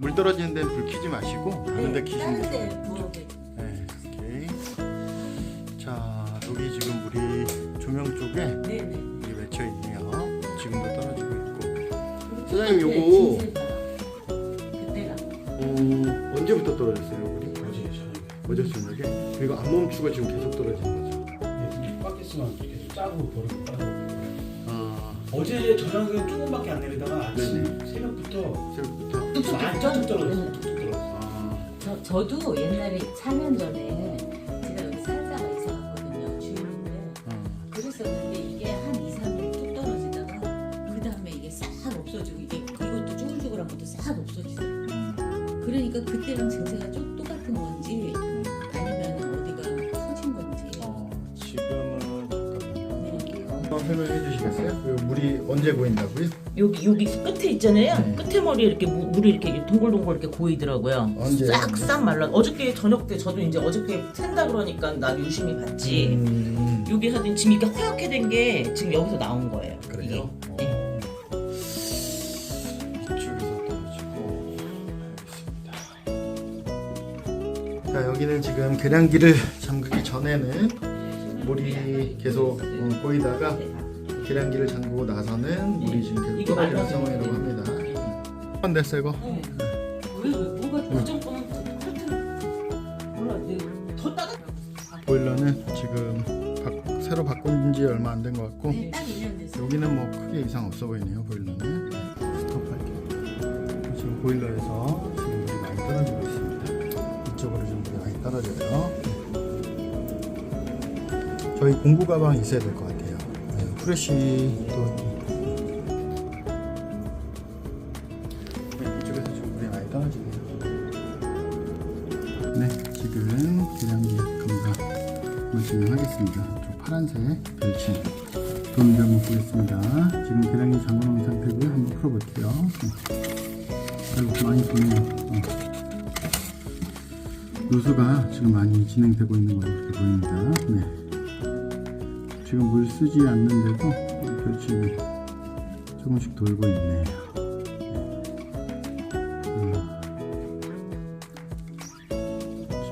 물 떨어지는 데는 불 켜지 마시고 다른 데 켜시면 돼요. 다른데 부어. 네, 오케이. 자, 여기 지금 물이 조명 쪽에 네네. 이게 맺혀 있네요. 지금도 떨어지고 있고. 사장님, 요거- 그때가 어, 언제부터 떨어졌어요, 물이? 어제 저녁에 어제 저녁에? 그리고 안 멈추고 지금 계속 떨어지는 거죠? 예, 꽉 있으면 계속 짜고 버리고 아, 어제 저녁에 조금밖에 안 내리다가 아침 네네. 새벽부터 새벽부터? 뚝뚝 떨어졌어 뚝뚝 떨어졌어 아, 저, 저도 옛날에 4년 전에 제가 여기 살다가 이사 갔거든요. 주인인데 어. 그랬었는데 이게 한 2, 3일 뚝 떨어지다가 그 다음에 이게 싹 없어지고 이게 이것도 쭈글쭈글한 것도 싹 없어지고 음, 그러니까 그때랑 증세가 좀 설명해 주시겠어요? 그 물이 언제 고인다고요? 여기 여기 끝에 있잖아요. 네. 끝에 머리에 이렇게 무- 물이 이렇게 동글동글 이렇게 고이더라고요. 언제? 싹싹 말라. 어저께 저녁 때 저도 이제 어저께 샌다 그러니까 나 유심히 봤지. 음, 여기 하여튼 지금 이렇게 허옇게 된 게 지금 여기서 나온 거예요. 그래요? 이게. 네. 어. 이쪽에서 떨어지고 알겠습니다. 자 여기는 지금 계량기를 잠그기 전에는 물이 계속 어, 고이다가 계량기를 잠그고 나서는 물이 지금 계속 떨어지는 상황이라고. 합니다. 한 됐어 이거? 네. 왜, 뭐가 보면 몰라 더 따가 보일러는 지금 바- 새로 바꾼 지 얼마 안 된 것 같고 네, 딱 1년 됐어요. 여기는 뭐 크게 이상 없어 보이네요 보일러는 스톱할게요 지금 보일러에서 지금 물이 많이 떨어지고 있습니다 이쪽으로 지금 물이 많이 떨어져요 저희 공구 가방 있어야 될 것 같아요 네, 후레쉬도 네, 이쪽에서 지금 물이 많이 떨어지네요 네 지금 계량기 감각을 진행하겠습니다 저 파란색 별칭 한번 보겠습니다. 지금 계량이 잠궈놓은 상태고요. 한번 풀어볼게요. 네. 아이고 많이 보네요. 어. 누수가 지금 많이 진행되고 있는 걸로 이렇게 보입니다. 네. 지금 물 쓰지 않는데도 별칭이 조금씩 돌고 있네요. 음.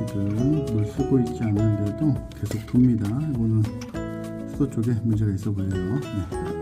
지금 물 쓰고 있지 않는데도 계속 돕니다. 이거는 수도 쪽에 문제가 있어 보여요. 네.